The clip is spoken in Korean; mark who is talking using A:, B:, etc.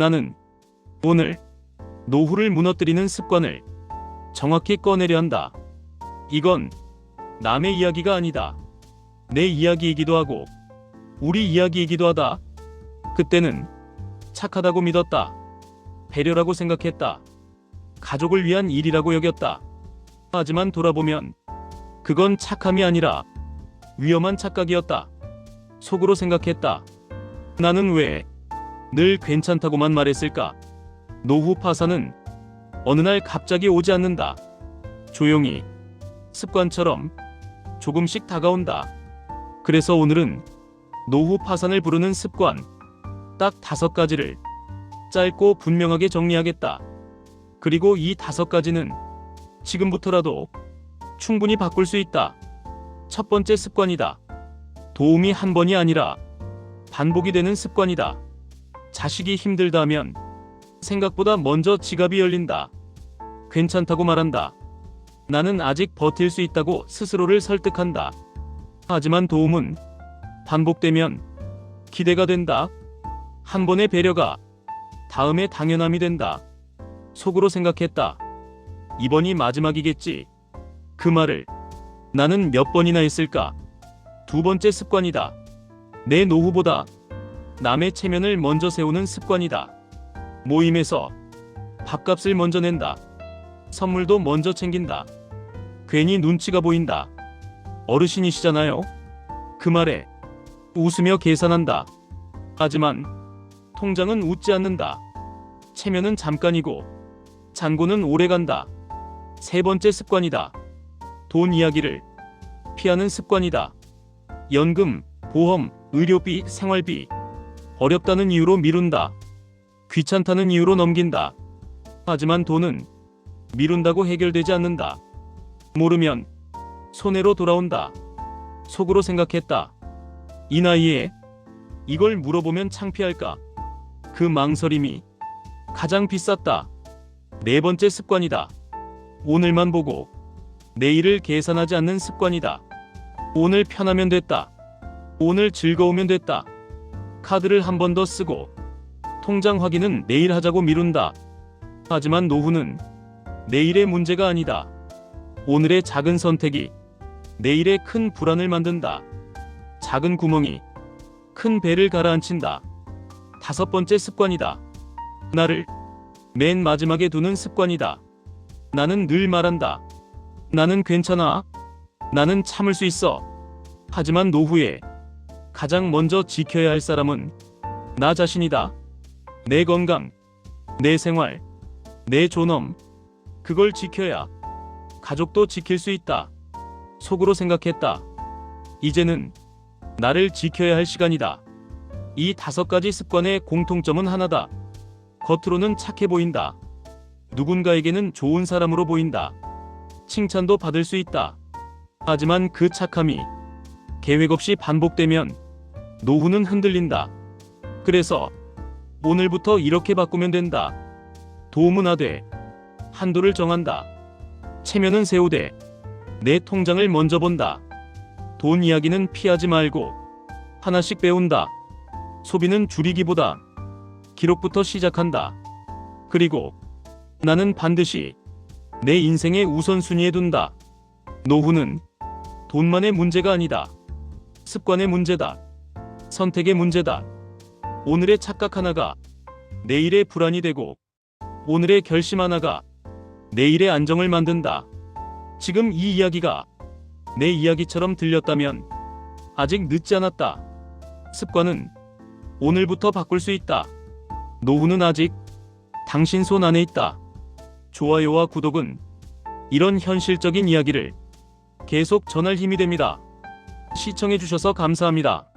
A: 나는 오늘 노후를 무너뜨리는 습관을 정확히 꺼내려 한다. 이건 남의 이야기가 아니다. 내 이야기이기도 하고 우리 이야기이기도 하다. 그때는 착하다고 믿었다. 배려라고 생각했다. 가족을 위한 일이라고 여겼다. 하지만 돌아보면 그건 착함이 아니라 위험한 착각이었다. 속으로 생각했다. 나는 왜 늘 괜찮다고만 말했을까? 노후 파산은 어느 날 갑자기 오지 않는다. 조용히 습관처럼 조금씩 다가온다. 그래서 오늘은 노후 파산을 부르는 습관 딱 다섯 가지를 짧고 분명하게 정리하겠다. 그리고 이 다섯 가지는 지금부터라도 충분히 바꿀 수 있다. 첫 번째 습관이다. 도움이 한 번이 아니라 반복이 되는 습관이다. 자식이 힘들다 하면 생각보다 먼저 지갑이 열린다. 괜찮다고 말한다. 나는 아직 버틸 수 있다고 스스로를 설득한다. 하지만 도움은 반복되면 기대가 된다. 한 번의 배려가 다음에 당연함이 된다. 속으로 생각했다. 이번이 마지막이겠지. 그 말을 나는 몇 번이나 했을까? 두 번째 습관이다. 내 노후보다 남의 체면을 먼저 세우는 습관이다. 모임에서 밥값을 먼저 낸다. 선물도 먼저 챙긴다. 괜히 눈치가 보인다. 어르신이시잖아요. 그 말에 웃으며 계산한다. 하지만 통장은 웃지 않는다. 체면은 잠깐이고 잔고는 오래 간다. 세 번째 습관이다. 돈 이야기를 피하는 습관이다. 연금, 보험, 의료비, 생활비. 어렵다는 이유로 미룬다. 귀찮다는 이유로 넘긴다. 하지만 돈은 미룬다고 해결되지 않는다. 모르면 손해로 돌아온다. 속으로 생각했다. 이 나이에 이걸 물어보면 창피할까? 그 망설임이 가장 비쌌다. 네 번째 습관이다. 오늘만 보고 내일을 계산하지 않는 습관이다. 오늘 편하면 됐다. 오늘 즐거우면 됐다. 카드를 한 번 더 쓰고 통장 확인은 내일 하자고 미룬다. 하지만 노후는 내일의 문제가 아니다. 오늘의 작은 선택이 내일의 큰 불안을 만든다. 작은 구멍이 큰 배를 가라앉힌다. 다섯 번째 습관이다. 나를 맨 마지막에 두는 습관이다. 나는 늘 말한다. 나는 괜찮아. 나는 참을 수 있어. 하지만 노후에 가장 먼저 지켜야 할 사람은 나 자신이다. 내 건강, 내 생활, 내 존엄. 그걸 지켜야 가족도 지킬 수 있다. 속으로 생각했다. 이제는 나를 지켜야 할 시간이다. 이 다섯 가지 습관의 공통점은 하나다. 겉으로는 착해 보인다. 누군가에게는 좋은 사람으로 보인다. 칭찬도 받을 수 있다. 하지만 그 착함이 계획 없이 반복되면 노후는 흔들린다. 그래서 오늘부터 이렇게 바꾸면 된다. 도움은 하되 한도를 정한다. 체면은 세우되 내 통장을 먼저 본다. 돈 이야기는 피하지 말고 하나씩 배운다. 소비는 줄이기보다 기록부터 시작한다. 그리고 나는 반드시 내 인생의 우선순위에 둔다. 노후는 돈만의 문제가 아니다. 습관의 문제다. 선택의 문제다. 오늘의 착각 하나가 내일의 불안이 되고 오늘의 결심 하나가 내일의 안정을 만든다. 지금 이 이야기가 내 이야기처럼 들렸다면 아직 늦지 않았다. 습관은 오늘부터 바꿀 수 있다. 노후는 아직 당신 손 안에 있다. 좋아요와 구독은 이런 현실적인 이야기를 계속 전할 힘이 됩니다. 시청해주셔서 감사합니다.